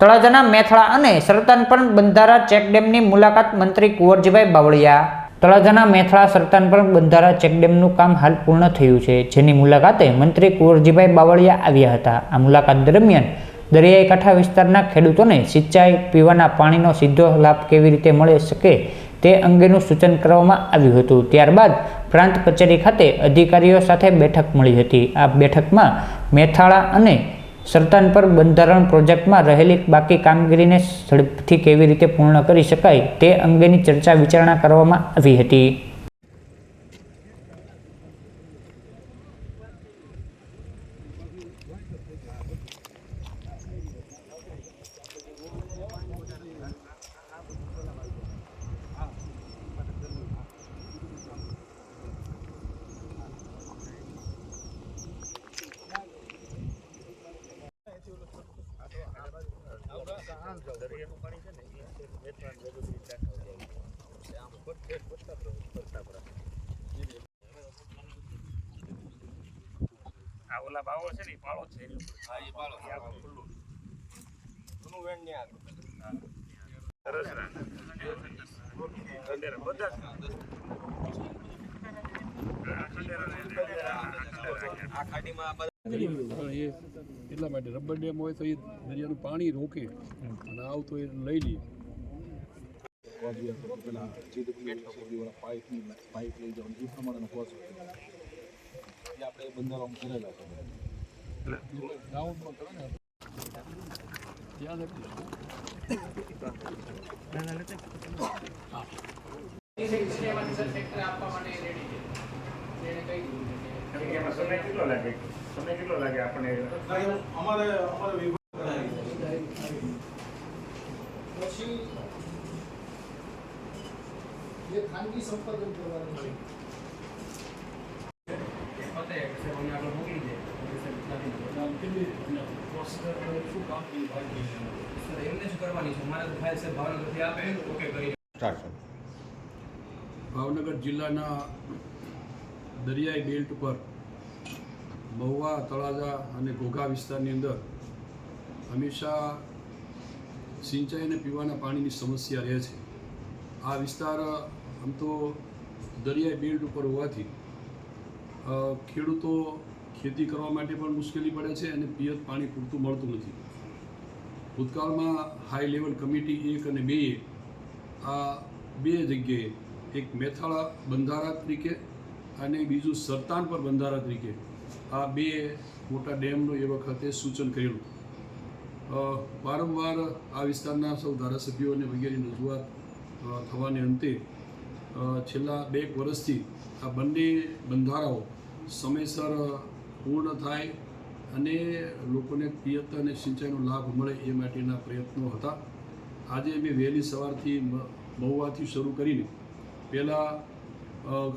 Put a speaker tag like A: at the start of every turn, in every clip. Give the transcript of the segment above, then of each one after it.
A: તળાજાના મેથળા અને સરતાનપણ બંધારા ચેકડેમની મુલાકાત મંત્રી કુંવરજીભાઈ બાવળિયા. તળાજાના મેથળા સરતાનપણ બંધારા ચેકડેમનું કામ હાલ પૂર્ણ થયું છે, જેની મુલાકાતે મંત્રી કુંવરજીભાઈ બાવળિયા આવ્યા હતા. આ મુલાકાત દરમિયાન દરિયાઈ કાંઠા વિસ્તારના ખેડૂતોને સિંચાઈ પીવાના પાણીનો સીધો લાભ કેવી રીતે મળી શકે તે અંગેનું સૂચન કરવામાં આવ્યું હતું. ત્યારબાદ પ્રાંત કચેરી ખાતે અધિકારીઓ સાથે બેઠક મળી હતી. આ બેઠકમાં મેથાળા અને સરતાનપર બંધારણ પ્રોજેક્ટમાં રહેલી બાકી કામગીરીને ઝડપથી કેવી રીતે પૂર્ણ કરી શકાય તે અંગેની ચર્ચા વિચારણા કરવામાં આવી હતી.
B: આ ઓલા ભાવો છે ને પાળો છે
C: હા, એ પાળો.
B: ખુલ્લું.
C: જૂનું વેણ ને આગળ.
B: સરસ રાખ. બધા આ આ.
C: આ આ
D: એ એટલા માટે રબર ડેમ હોય તો એ દરિયાનું પાણી રોકે અને આવતો એ લઈ લે
E: પાઇપ પાઇપ લઈ જવાનું એ પ્રમાણેનો કોર્સ એ આપણે બંધારણમાં કરેલા છે ગ્રાઉન્ડમાં કરો ને
D: ત્યાં
B: આપણે
E: અમારે અમારે
F: પછી જે ખાનગી સંપાદન કરવાનું છે.
C: એમને શું કરવાની છે. મારે તો ફાઇલ છે ભાવનગરથી આપે. ઓકે કરી.
D: ભાવનગર જિલ્લાના દરિયાઈ બેલ્ટ પર મહુવા તળાજા અને ઘોઘા વિસ્તારની અંદર હંમેશા સિંચાઈ અને પીવાના પાણીની સમસ્યા રહે છે. આ વિસ્તાર આમ તો દરિયાઈ બેલ્ટ ઉપર હોવાથી ખેડૂતો ખેતી કરવા માટે પણ મુશ્કેલી પડે છે અને પિયત પાણી પૂરતું મળતું નથી. ભૂતકાળમાં હાઈ લેવલ કમિટી એક અને બે આ બે જગ્યાએ, એક મેથાળા બંધારા તરીકે અને બીજું સરતાન પર બંધારા તરીકે આ બે મોટા ડેમનું એ વખતે સૂચન કરેલું. વારંવાર આ વિસ્તારના સૌ ધારાસભ્યો અને વગેરેની રજૂઆત થવાને અંતે છેલ્લા બે વર્ષથી આ બંને બંધારાઓ સમયસર પૂર્ણ થાય અને લોકોને પિયત અને સિંચાઈનો લાભ મળે એ માટેના પ્રયત્નો હતા. આજે મેં વહેલી સવારથી મહુવાથી શરૂ કરીને પહેલાં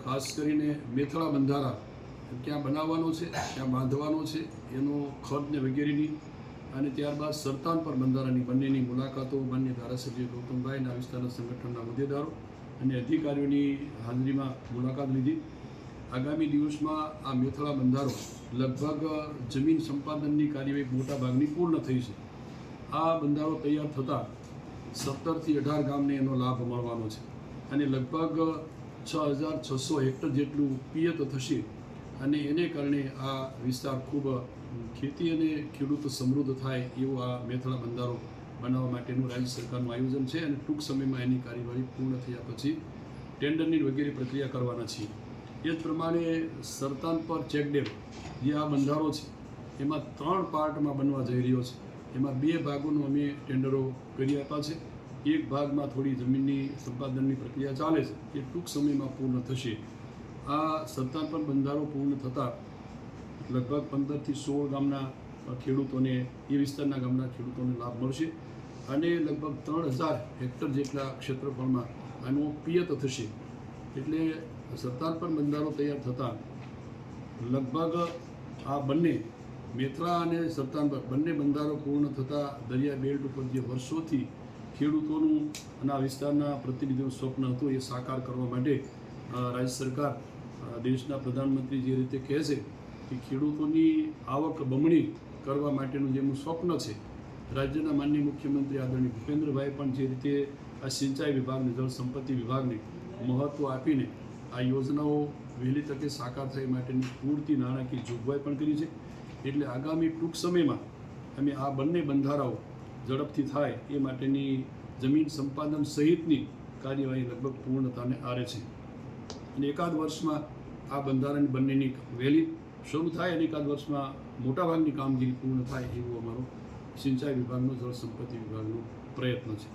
D: ખાસ કરીને મેથળા બંધારા ક્યાં બનાવવાનો છે, ક્યાં બાંધવાનો છે, એનો ખર્ચ વગેરેની અને ત્યારબાદ સરતાન પર બંધારાની બંનેની મુલાકાતો માન્ય ધારાસભ્ય ગૌતમભાઈ અને આ વિસ્તારના સંગઠનના હોદ્દેદારો અને અધિકારીઓની હાજરીમાં મુલાકાત લીધી. આગામી દિવસમાં આ મેથળા બંધારો લગભગ જમીન સંપાદનની કાર્યવાહી મોટા ભાગની પૂર્ણ થઈ છે. આ બંધારો તૈયાર થતાં સત્તરથી અઢાર ગામને એનો લાભ મળવાનો છે અને લગભગ છ હજાર છસો હેક્ટર જેટલું પિયત થશે અને એને કારણે આ વિસ્તાર ખૂબ ખેતી અને ખેડૂતો સમૃદ્ધ થાય એવો આ મેથળા બંધારો બનાવવા માટેનું રાજ્ય સરકારનું આયોજન છે અને ટૂંક સમયમાં એની કાર્યવાહી પૂર્ણ થયા પછી ટેન્ડરની વગેરે પ્રક્રિયા કરવાના છીએ. એ જ પ્રમાણે સરતાન પર ચેકડેમ, જે આ બંધારો છે, એમાં ત્રણ પાર્ટમાં બનવા જઈ રહ્યો છે. એમાં બે ભાગોનું અમે ટેન્ડરો કરી આપ્યા છે. એક ભાગમાં થોડી જમીનની સંપાદનની પ્રક્રિયા ચાલે છે. એ ટૂંક સમયમાં પૂર્ણ થશે. આ સરતાન પર બંધારો પૂર્ણ થતાં લગભગ પંદરથી સોળ ગામના ખેડૂતોને એ વિસ્તારના ગામના ખેડૂતોને લાભ મળશે. અને લગભગ ત્રણ હજાર હેક્ટર જેટલા ક્ષેત્રફળમાં આનું પિયત થશે. એટલે સરતાન પર બંધારો તૈયાર થતાં લગભગ આ બંને મેથરા અને સરતાન બંને બંધારો પૂર્ણ થતાં દરિયા બેલ્ટ ઉપર જે વર્ષોથી ખેડૂતોનું અને આ વિસ્તારના પ્રતિનિધિઓનું સ્વપ્ન હતું એ સાકાર કરવા માટે રાજ્ય સરકાર દેશના પ્રધાનમંત્રી જે રીતે કહે છે કે ખેડૂતોની આવક બમણી કરવા માટેનું જેમનું સ્વપ્ન છે, રાજ્યના માનનીય મુખ્યમંત્રી આદરણીય ભૂપેન્દ્રભાઈ પણ જે રીતે આ સિંચાઈ વિભાગને, જળ સંપત્તિ વિભાગને મહત્ત્વ આપીને આ યોજનાઓ વહેલી તકે સાકાર થાય માટેની પૂરતી નાણાકીય જોગવાઈ પણ કરી છે. એટલે આગામી ટૂંક સમયમાં અમે આ બંને બંધારાઓ ઝડપથી થાય એ માટેની જમીન સંપાદન સહિતની કાર્યવાહી લગભગ પૂર્ણતાને આરે છે. અને એકાદ વર્ષમાં આ બંધારણ બંનેની વહેલી શરૂ થાય અને એકાદ વર્ષમાં મોટાભાગની કામગીરી પૂર્ણ થાય એવો અમારો સિંચાઈ વિભાગનો જળ સંપત્તિ વિભાગનો પ્રયત્ન છે.